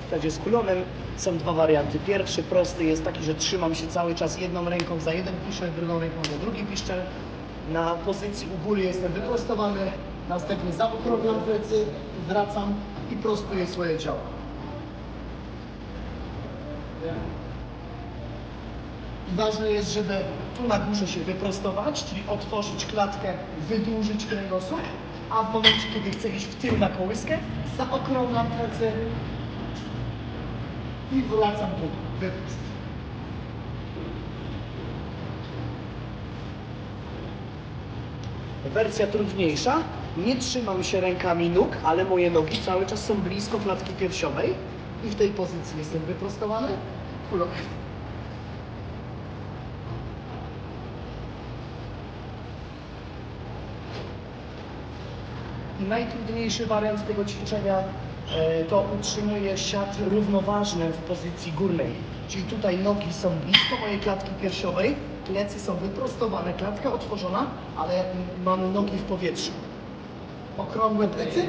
w tadzie z kulonem. Są dwa warianty. Pierwszy, prosty, jest taki, że trzymam się cały czas jedną ręką za jeden piszczel, drugą ręką za drugi piszczel. Na pozycji u góry jestem wyprostowany, następnie zaokrąglam plecy, wracam i prostuję swoje ciało. I ważne jest, żeby tu na górze się wyprostować, czyli otworzyć klatkę, wydłużyć kręgosłup, a w momencie, kiedy chcę iść w tył na kołyskę, zaokrąglam plecy i wracam tu. Wyprost. Wersja trudniejsza. Nie trzymam się rękami nóg, ale moje nogi cały czas są blisko klatki piersiowej i w tej pozycji jestem wyprostowany. Kulok. I najtrudniejszy wariant tego ćwiczenia to utrzymuje siat równoważny w pozycji górnej. Czyli tutaj nogi są blisko mojej klatki piersiowej, plecy są wyprostowane, klatka otworzona, ale mam nogi w powietrzu. Okrągłe plecy